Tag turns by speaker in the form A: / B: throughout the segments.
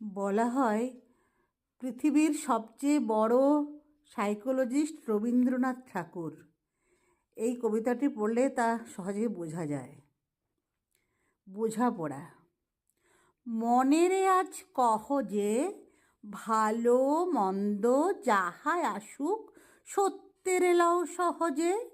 A: বলা হয়, পৃথিবীর সবচেয়ে বড় সাইকোলজিস্ট রবীন্দ্রনাথ ঠাকুর। এই কবিতাটি পড়লে তা সহজে বোঝা যায়। বোঝাপড়া মনেরে আজ কহ যে, ভালো মন্দ যাহাই আসুক, সত্যের এলাও সহজে।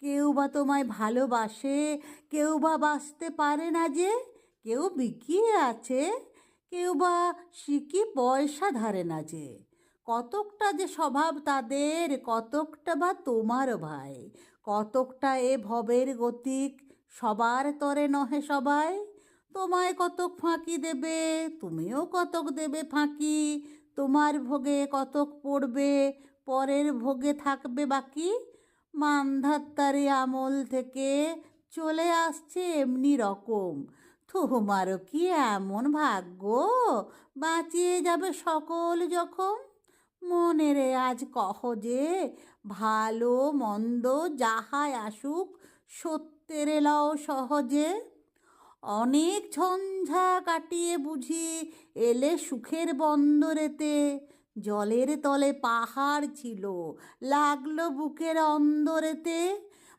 A: কেউ বা তোমায় ভালোবাসে, কেউ বা বাঁচতে পারে না যে, কেউ বিকিয়ে আছে। কেউ বা শিকি পয়সা ধারে না যে? কতকটা যে স্বভাব তাদের, কতকটা বা তোমার ভাই? কতকটা এ ভবের গতিক, সবার তরে নহে সবাই? তোমায় কতক ফাঁকি দেবে, তুমিও কতক দেবে ফাঁকি? তোমার ভোগে কতক পড়বে, পরের ভোগে থাকবে বাকি? মান্ধাত্তারি আমল থেকে চলে আসছে এমনি রকম। তোমারও কি এমন ভাগ্য? বাঁচিয়ে যাবে সকল যখন মনেরে আজ কহ যে ভালো মন্দ যাহাই আসুক সত্যের এলাও সহজে। অনেক ঝঞ্ঝা কাটিয়ে বুঝি এলে সুখের বন্দরেতে। জলের তলে পাহাড় ছিল, লাগল বুকের অন্দরেতে।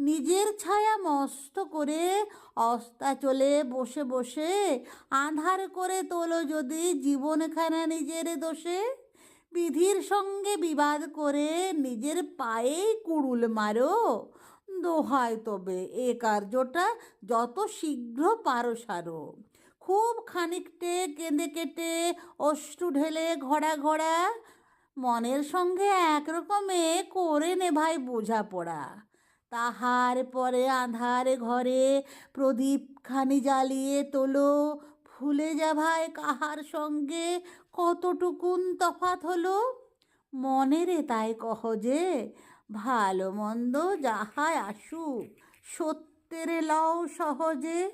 A: নিজের ছায়া মস্ত করে অস্তাচলে বসে বসে আঁধার করে তোলো যদি জীবনখানা নিজের দোষে। বিধির সঙ্গে বিবাদ করে নিজের পায়েই কুড়ুল মারো। দোহায় তবে এ কার্যটা যত শীঘ্র পারো সারো। খুব খানিকটে কেঁদে কেটে অষ্টু ঢেলে ঘোড়া ঘোড়া। মনের সঙ্গে একরকমে করে নে ভাই বোঝাপড়া। তাহার পরে আধার ঘরে প্রদীপখানি জ্বালিয়ে তোলো। ফুলে যা ভাই, কাহার সঙ্গে কতটুকুন তফাৎ হলো? মনেরে তাই কহ যে, ভালো মন্দ যাহায় আসুক, সত্যের লও সহজে।